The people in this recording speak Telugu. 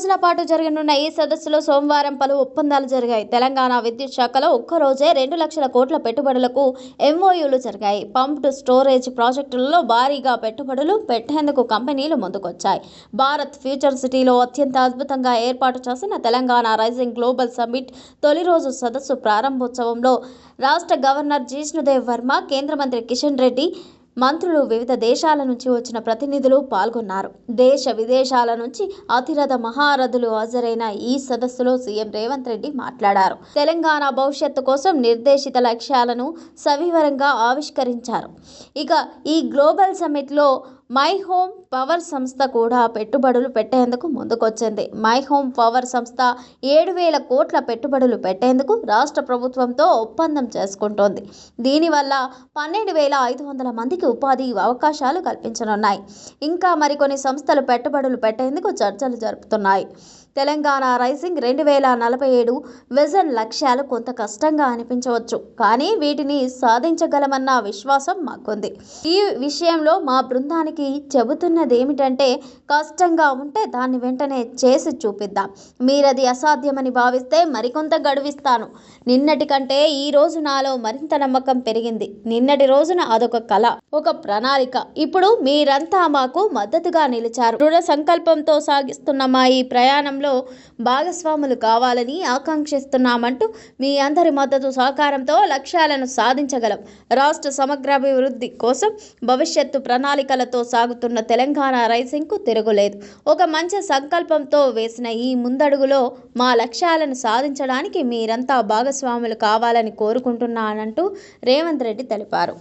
రోజుల పాటు జరగనున్న ఈ సదస్సులో సోమవారం పలు ఒప్పందాలు జరిగాయి. తెలంగాణ విద్యుత్ శాఖలో ఒక్కరోజే రెండు లక్షల కోట్ల పెట్టుబడులకు ఎంఓయూలు జరిగాయి. పంప్డ్ స్టోరేజ్ ప్రాజెక్టులలో భారీగా పెట్టుబడులు పెట్టేందుకు కంపెనీలు ముందుకొచ్చాయి. భారత్ ఫ్యూచర్ సిటీలో అత్యంత అద్భుతంగా ఏర్పాటు చేసిన తెలంగాణ రైజింగ్ గ్లోబల్ సమ్మిట్ తొలి రోజు సదస్సు ప్రారంభోత్సవంలో రాష్ట్ర గవర్నర్ జిష్ణుదేవ్ వర్మ కేంద్ర మంత్రి కిషన్ రెడ్డి మంత్రులు వివిధ దేశాల నుంచి వచ్చిన ప్రతినిధులు పాల్గొన్నారు. దేశ విదేశాల నుంచి అతిరథ మహారథులు హాజరైన ఈ సదస్సులో సీఎం రేవంత్ రెడ్డి మాట్లాడారు. తెలంగాణ భవిష్యత్తు కోసం నిర్దేశిత లక్ష్యాలను సవివరంగా ఆవిష్కరించారు. ఇక ఈ గ్లోబల్ సమ్మిట్లో మై హోమ్ పవర్ సంస్థ కూడా పెట్టుబడులు పెట్టేందుకు ముందుకొచ్చింది. మై హోమ్ పవర్ సంస్థ ఏడు వేల కోట్ల పెట్టుబడులు పెట్టేందుకు రాష్ట్ర ప్రభుత్వంతో ఒప్పందం చేసుకుంటోంది. దీనివల్ల పన్నెండు వేల ఐదు వందల మందికి ఉపాధి అవకాశాలు కల్పించనున్నాయి. ఇంకా మరికొన్ని సంస్థలు పెట్టుబడులు పెట్టేందుకు చర్చలు జరుపుతున్నాయి. తెలంగాణ రైజింగ్ రెండు వేల నలభై ఏడు విజన్ లక్ష్యాలు కొంత కష్టంగా అనిపించవచ్చు. కానీ వీటిని సాధించగలమన్న విశ్వాసం మాకుంది. ఈ విషయంలో మా బృందానికి చెబుతున్నది ఏమిటంటే కష్టంగా ఉంటే దాన్ని వెంటనే చేసి చూపిద్దాం. మీరది అసాధ్యమని భావిస్తే మరికొంత గడువిస్తాను. నిన్నటి కంటే ఈ రోజు నాలో మరింత నమ్మకం పెరిగింది. నిన్నటి రోజున అదొక కళ ఒక ప్రణాళిక. ఇప్పుడు మీరంతా మాకు మద్దతుగా నిలిచారు. దృఢ సంకల్పంతో సాగిస్తున్న మా ఈ ప్రయాణంలో భాగస్వాములు కావాలని ఆకాంక్షిస్తున్నామంటూ మీ అందరి మద్దతు సహకారంతో లక్ష్యాలను సాధించగలం. రాష్ట్ర సమగ్రాభివృద్ధి కోసం భవిష్యత్తు ప్రణాళికలతో సాగుతున్న తెలంగాణ రైసింగ్కు తిరుగులేదు. ఒక మంచి సంకల్పంతో వేసిన ఈ ముందడుగులో మా లక్ష్యాలను సాధించడానికి మీరంతా భాగస్వాములు కావాలని కోరుకుంటున్నానంటూ రేవంత్ రెడ్డి తెలిపారు.